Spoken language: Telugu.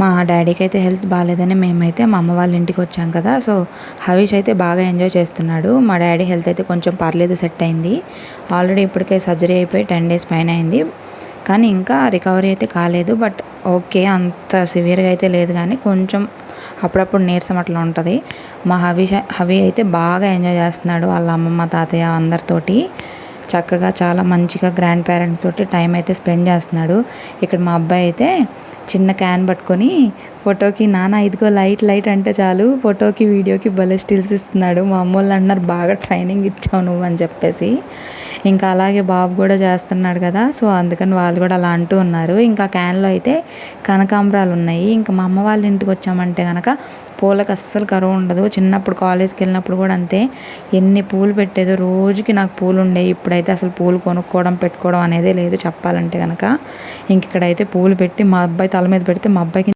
మా డాడీకి అయితే హెల్త్ బాగాలేదని మేమైతే మా అమ్మ వాళ్ళ ఇంటికి వచ్చాం కదా. సో హవీష్ అయితే బాగా ఎంజాయ్ చేస్తున్నాడు. మా డాడీ హెల్త్ అయితే కొంచెం పర్లేదు సెట్ అయింది. ఆల్రెడీ ఇప్పటికే సర్జరీ అయిపోయి టెన్ డేస్ పైన అయింది. కానీ ఇంకా రికవరీ అయితే కాలేదు. బట్ ఓకే అంత సివియర్గా అయితే లేదు కానీ కొంచెం అప్పుడప్పుడు నీరసం అట్లా ఉంటుంది. మా హవీ హవి అయితే బాగా ఎంజాయ్ చేస్తున్నాడు వాళ్ళ అమ్మమ్మ తాతయ్య అందరితోటి. చక్కగా చాలా మంచిగా గ్రాండ్ పేరెంట్స్ తోటి టైం అయితే స్పెండ్ చేస్తున్నాడు. ఇక్కడ మా అబ్బాయి అయితే చిన్న క్యాన్ పట్టుకొని ఫోటోకి నాన్న ఇదిగో లైట్ లైట్ అంటే చాలు ఫోటోకి వీడియోకి భలే స్టిల్స్ ఇస్తున్నాడు మా అమ్మ వాళ్ళు అన్నారు బాగా ట్రైనింగ్ ఇచ్చావు నువ్వు అని చెప్పేసి. ఇంకా అలాగే బాబు కూడా చేస్తున్నాడు కదా సో అందుకని వాళ్ళు కూడా అలా అంటూ ఉన్నారు. ఇంకా క్యాన్లో అయితే కనకాంబరాలు ఉన్నాయి. ఇంకా మా అమ్మ వాళ్ళ ఇంటికి వచ్చామంటే కనుక పూలకు అస్సలు కరువు ఉండదు. చిన్నప్పుడు కాలేజ్కి వెళ్ళినప్పుడు కూడా అంతే. ఎన్ని పూలు పెట్టేదో రోజుకి నాకు పూలు ఉండేవి. ఇప్పుడైతే అసలు పూలు కొనుక్కోవడం పెట్టుకోవడం అనేది లేదు చెప్పాలంటే కనుక ఇంక ఇక్కడైతే పూలు పెట్టి మా అబ్బాయి తల మీద పెడితే మా అబ్బాయికి